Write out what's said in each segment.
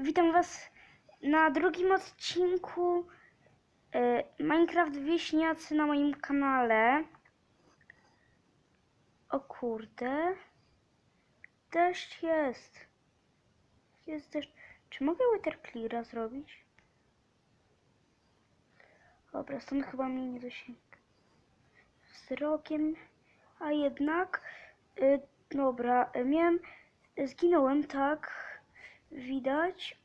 witam Was na drugim odcinku e, Minecraft Wieśniacy na moim kanale. O kurde. Deszcz jest. Jest deszcz. Czy mogę Cleara zrobić? Dobra, stąd chyba mnie nie dosięga. Wzrokiem. A jednak... Y, dobra, y, miałem... Zginąłem, tak. Widać.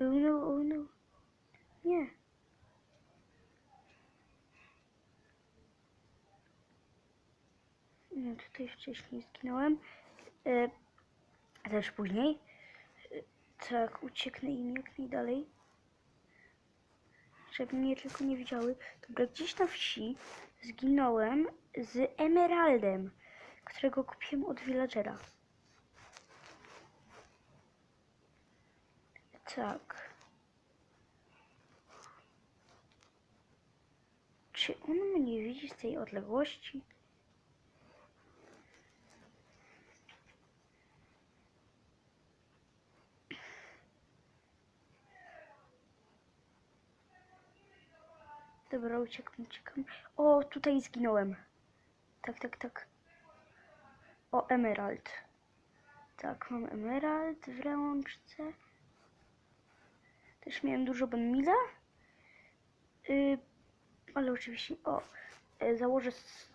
Oh no, oh no. Nie. Nie, tutaj wcześniej zginąłem. E, też później. E, tak, ucieknę im jak najdalej. Żeby mnie tylko nie widziały. Dobra, gdzieś na wsi zginąłem z emeraldem, którego kupiłem od villagera. Tak. Czy on mnie widzi z tej odległości? Dobra, uciekam, uciekam. O, tutaj zginąłem. Tak, tak, tak. O, emerald. Tak, mam emerald w rączce. Też miałem dużo Benmila. Yy, ale oczywiście... O, e, założę... s-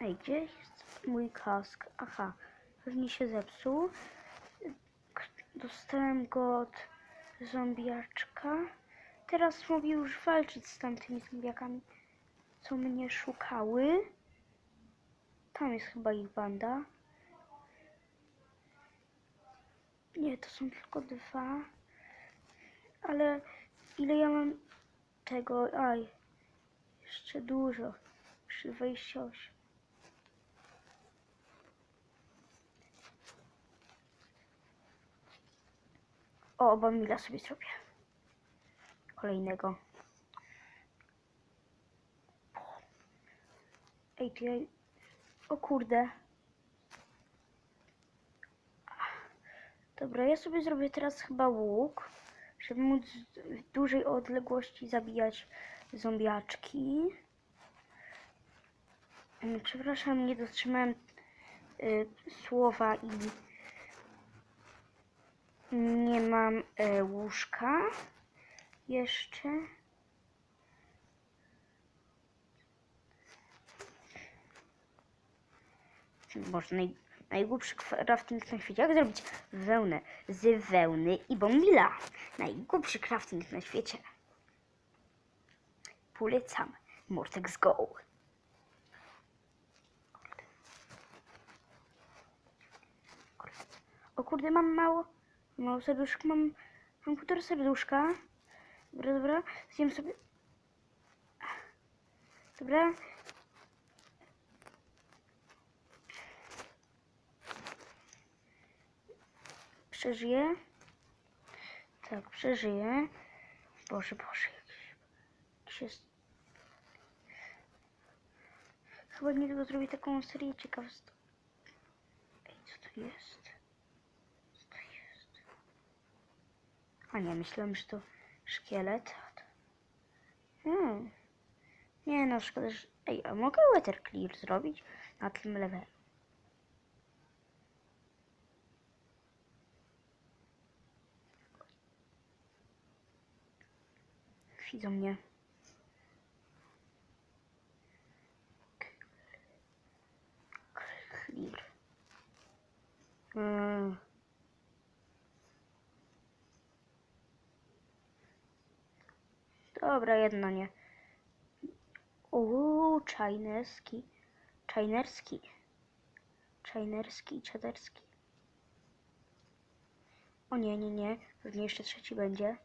Ej, gdzie jest mój kask? Aha, pewnie się zepsuł. Dostałem go od zombiaczka. Teraz mogę już walczyć z tamtymi zombiakami, co mnie szukały. Tam jest chyba ich banda. Nie, to są tylko dwa. Ale ile ja mam tego? Aj, jeszcze dużo. Jeszcze 28. O, oba mila sobie zrobię. Kolejnego. Ej, ty. O kurde. Dobra, ja sobie zrobię teraz chyba łuk, żeby móc w dużej odległości zabijać zombiaczki. Em, Przepraszam, nie dotrzymałem y, słowa i nie mam y, łóżka jeszcze. Może naj, najgłupszy crafting na świecie. Jak zrobić wełnę z wełny i bombila? Najgłupszy crafting na świecie. Polecam. Mortex Go. O kurde, mam mało. Mało serduszek. Mam, mam półtora serduszka. Dobra, dobra. Zjem sobie. Dobra. Przeżyję. Tak, przeżyję. Boże, Boże, jakiś, jest... Chyba niedługo zrobię taką serię ciekawostek. Ej, co to jest? Co to jest? A nie, myślałem, że to szkielet. Hmm. Nie no, szkoda, że... Ej, a mogę weather clear zrobić na tym levelu? Widzą mnie. Clear. Dobra, jedno nie. Uuu, czajnerski. Czajnerski. Czajnerski czaderski. O nie, nie, nie. Pewnie jeszcze trzeci będzie.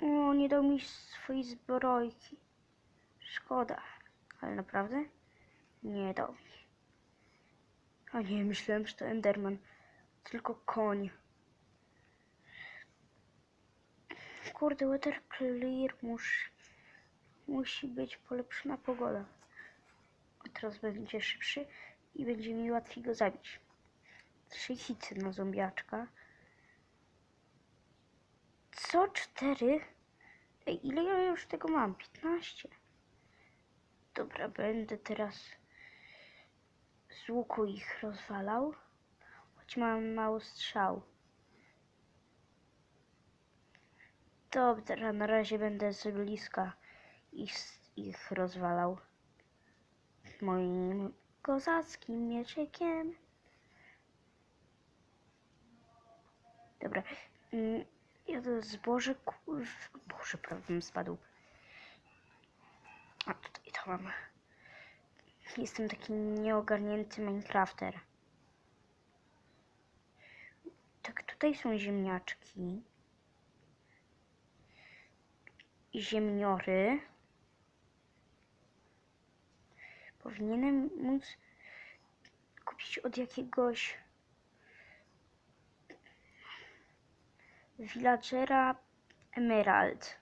O, nie dał mi swojej zbrojki. Szkoda. Ale naprawdę? Nie dał mi. A nie, myślałem, że to Enderman. Tylko koń. Kurde, weather clear musi, musi być polepszona pogoda. Teraz będzie szybszy i będzie mi łatwiej go zabić. Trzy hity na zombiaczka. Co? Cztery? Ej, ile ja już tego mam? 15. Dobra, będę teraz z łuku ich rozwalał. Choć mam mało strzał. Dobra, na razie będę z bliska ich, ich rozwalał. Moim kozackim mieczykiem. Dobra. Ja to zboże... kur- Boże, prawie bym spadł. A tutaj to mam. Jestem taki nieogarnięty Minecrafter. Tak, tutaj są ziemniaczki. Ziemniory. Powinienem móc kupić od jakiegoś villagera Emerald.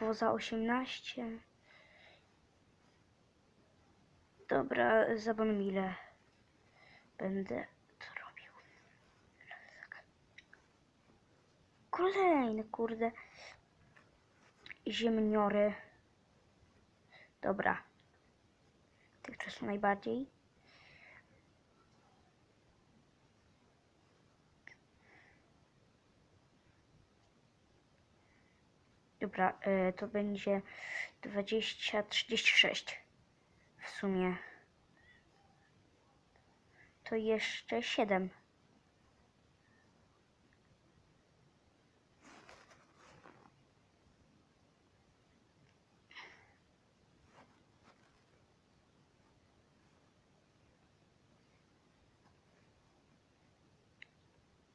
Bo za 18. Dobra, za Bonmile będę to robił. Kolejny, kurde. Ziemniory. Dobra. Tych czasu najbardziej. Dobra, y, to będzie 20, 36 w sumie. To jeszcze 7.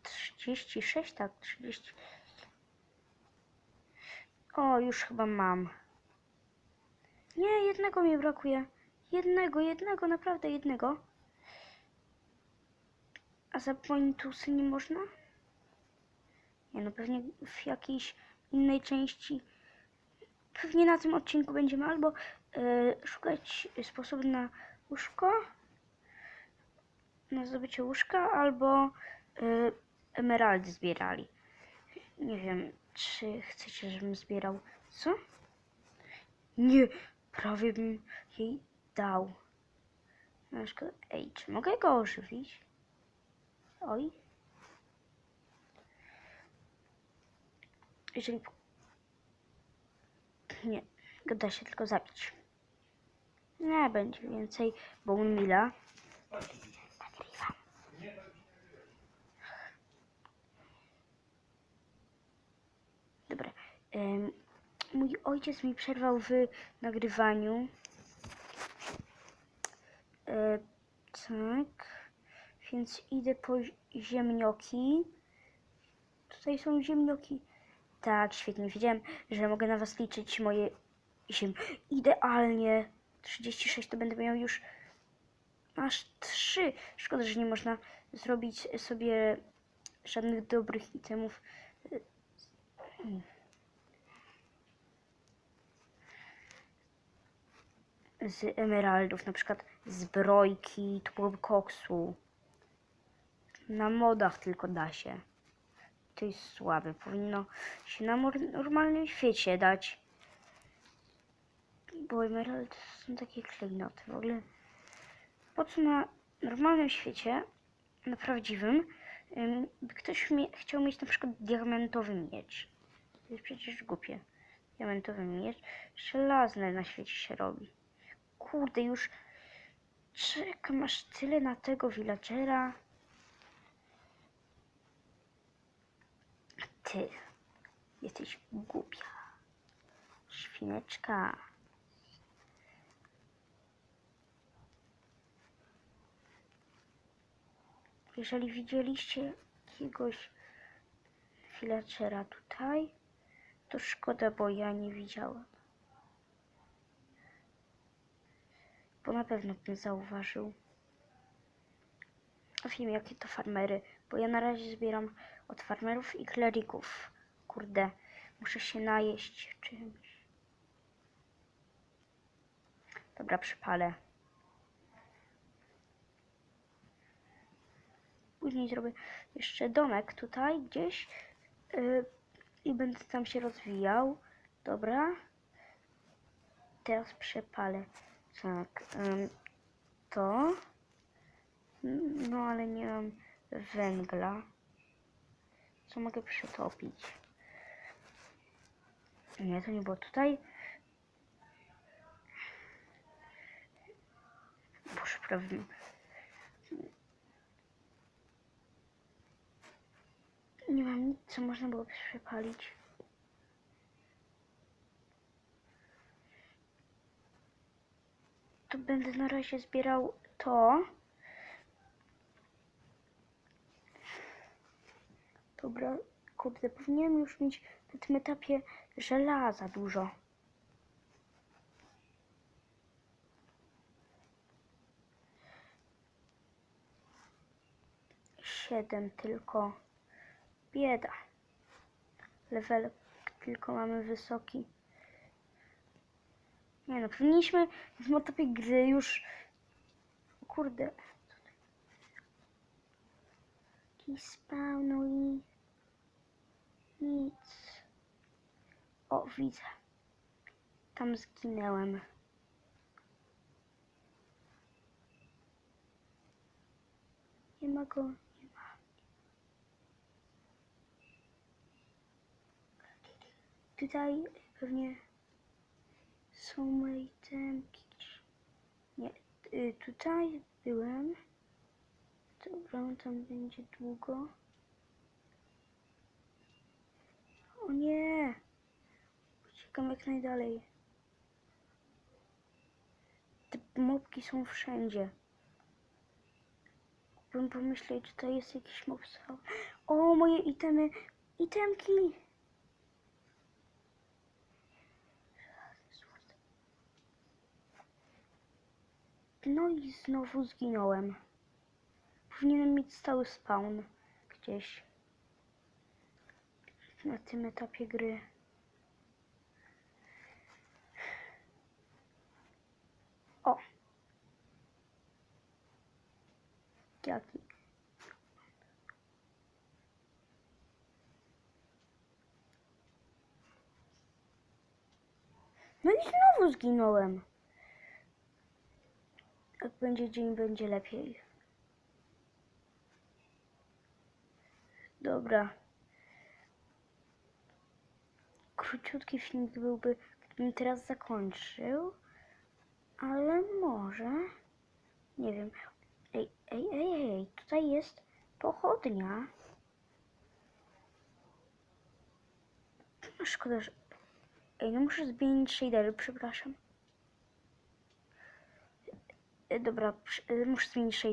Trzydzieści sześć, tak, trzydzieści. O, już chyba mam. Nie, jednego mi brakuje. Jednego, jednego, naprawdę jednego. A za pointusy nie można? Nie no, pewnie w jakiejś innej części. Pewnie na tym odcinku będziemy albo e, szukać sposobu na łóżko, na zdobycie łóżka, albo e, emeraldy zbierali. Nie wiem, czy chcecie, żebym zbierał. Co? Nie, prawie bym jej dał. No, szkoda. Ej, czy mogę go ożywić? Oj. Jeżeli. Nie, go da się tylko zabić. Nie będzie więcej bone mila. Mój ojciec mi przerwał w nagrywaniu. E, tak. Więc idę po ziemnioki. Tutaj są ziemnioki. Tak, świetnie. Wiedziałem, że mogę na was liczyć moje ziem. Idealnie. 36 to będę miał już aż 3. Szkoda, że nie można zrobić sobie żadnych dobrych itemów. Z emeraldów, na przykład zbrojki, tłum koksu. Na modach tylko da się. To jest słabe. Powinno się na normalnym świecie dać. Bo emerald są takie klejnoty. W ogóle po co na normalnym świecie, na prawdziwym, ym, by ktoś chciał mieć na przykład diamentowy miecz. To jest przecież głupie. Diamentowy miecz. Żelazne na świecie się robi. Kurde, już czekam aż tyle na tego villagera. Ty jesteś głupia. Świneczka. Jeżeli widzieliście jakiegoś villagera tutaj, to szkoda, bo ja nie widziałam. bo na pewno bym zauważył. A Wiem, jakie to farmery, bo ja na razie zbieram od farmerów i klerików. Kurde, muszę się najeść czymś. Dobra, przypalę. Później zrobię jeszcze domek tutaj gdzieś yy, i będę tam się rozwijał. Dobra. Teraz przepalę. Tak. to. No ale nie mam węgla. Co mogę przetopić? Nie, to nie było tutaj. Boże, prawda. Nie mam nic, co można było przepalić. To będę na razie zbierał to. Dobra, kurde, powinienem już mieć na tym etapie żelaza dużo. Siedem tylko. Bieda. Level tylko mamy wysoki. Nie no, powinniśmy w tym etapie gry już... Kurde. Jakiś spawnuj. Nic. O, widzę. Tam zginęłem. Nie ma go, nie ma. Tutaj pewnie są moje itemki. Nie, y, tutaj byłem. Dobra, tam będzie długo. O nie! Uciekam jak najdalej. Te mopki są wszędzie. Bym pomyśleć, że tutaj jest jakiś mob. O, moje itemy! Itemki! No i znowu zginąłem. Powinienem mieć stały spawn gdzieś na tym etapie gry. O! Jaki? No i znowu zginąłem. Jak będzie dzień, będzie lepiej. Dobra. Króciutki filmik byłby, gdybym teraz zakończył. Ale może. Nie wiem. Ej, ej, ej, ej, tutaj jest pochodnia. Szkoda, że... Ej, no muszę zmienić shadery, przepraszam. Dobra, muszę zmienić.